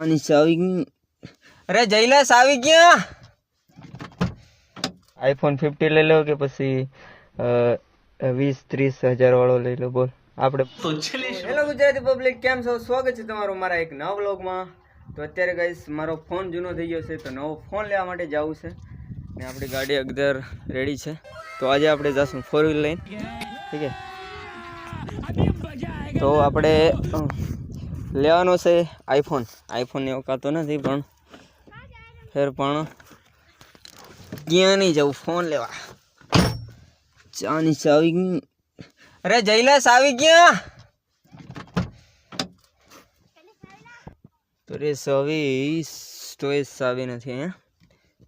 આની ચાવી અરે જયલાસ આવી ગયા? આઈફોન ફિફ્ટી લઈ લો કે પછી વીસ ત્રીસ હજાર વાળો લઈ લો બોલ. આપણે હેલો ગુજરાતી પબ્લિક કેમ છો? સ્વાગત છે તમારું મારા એક નવા વ્લોગમાં તો અત્યારે ગાઈસ મારો ફોન જૂનો થઈ ગયો છે તો નવો ફોન લેવા માટે જવું છે. ને આપણી ગાડી અગદર રેડી છે. તો આજે આપણે જશું ફોર વ્હીલ લઈને. ઠીક છે? તો આપણે લેવાનો છે આઈફોન. આઈફોન એવો કાતો નથી પણ ફેર પણ ક્યાં નહીં જવું ફોન લેવા. ચાની ચાવી અરે જયલાસ આવી ગયા? તો રે ચાવી સ્ટોરેજ સાવી નથી અહીંયા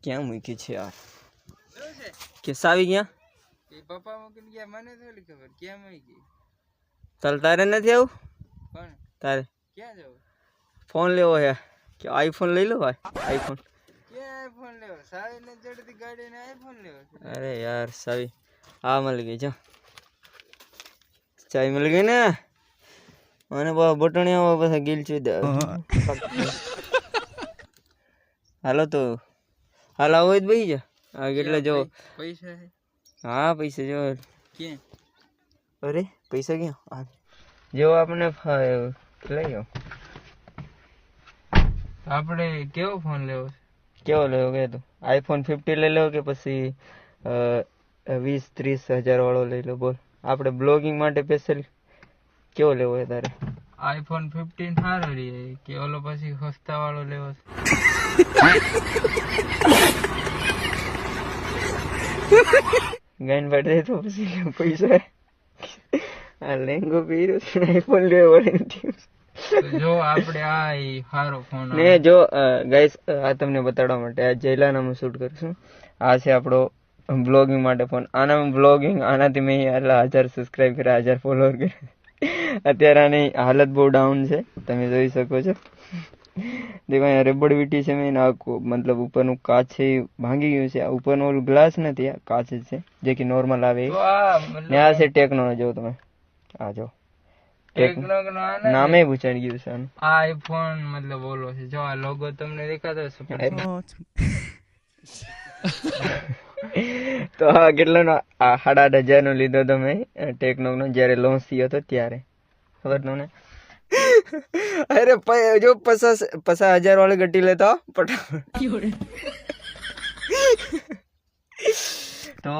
ક્યાં મૂકી છે યાર? કે સાવી ગયા? પપ્પા મૂકીને ગયા મને થોડી ખબર કેમ મૂકી? ચાલ તારે નથી આવું? તારે. ક્યાં ફોન લેવો હે કે આઈફોન લઈ લો ભાઈ આઈફોન ક્યાં આઈફોન લેવો સારી ને ચડતી ગાડીને આઈફોન લેવો છે અરે યાર સાવી હા મળી ગઈ જો ચાવી મળી ગઈ ને મને બહુ બટણીયા પછી ગીલ છું દે હાલો તો હાલ આવો જ બહી જા હા કેટલા જો પૈસા છે હા પૈસા જો ક્યાં અરે પૈસા ક્યાં હા જેવો આપણે ફા- લઈ આપણે કેવો ફોન લેવો છે? કેવો લેવો કે તું? આઈફોન ફિફ્ટી લઈ લેવો કે પછી વીસ ત્રીસ હજાર વાળો લઈ લો? બોલ. આપણે બ્લોગિંગ માટે સ્પેશિયલ કેવો લેવો છે તારે? આઈફોન ફિફ્ટીન સારો રહે કે ઓલો પછી સસ્તા વાળો લેવો છે. ગાઈન પાડે તો પછી પૈસા આ લેંગો પહેર્યો છે આઈફોન લેવો વોરંટી જો આપણે આ સારો ફોન ને જો ગાઈસ આ તમને બતાડવા માટે આ જયલાનામાં શૂટ કરીશું. આ છે આપણો બ્લોગિંગ માટે ફોન આનામાં બ્લોગિંગ આનાથી મેં આટલા હજાર સબસ્ક્રાઇબ કર્યા હજાર ફોલોઅર કર્યા. અત્યારે આની હાલત બહુ ડાઉન છે તમે જોઈ શકો છો. દેખો અહીંયા રબડ વીટી છે મેં મતલબ ઉપરનું કાચ છે ભાંગી ગયું છે. આ ઉપરનું ઓલું ગ્લાસ નથી આ કાચ છે જે કે નોર્મલ આવે ને આ છે ટેકનો જો તમે આજો. નામે પૂછાઈ ગયું છે આઈફોન મતલબ ઓલો છે. જો આ લોગો તમને દેખાતો છે તો આ કેટલાનો? આ સાડા આઠ હજાર નો લીધો તમે મેં. ટેકનોક નો જયારે લોન્ચ થયો હતો ત્યારે. ખબર તમને? અરે જો પચાસ પચાસ હજાર વાળી ગટી લેતો પટાફટ તો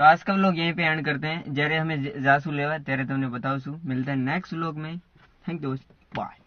तो आज का व्लॉग यहीं पे एंड करते हैं जयरे हमें जासू लेवा तेरे तुमने बताओ सू मिलते हैं नेक्स्ट व्लॉग में थैंक दोस्त बाय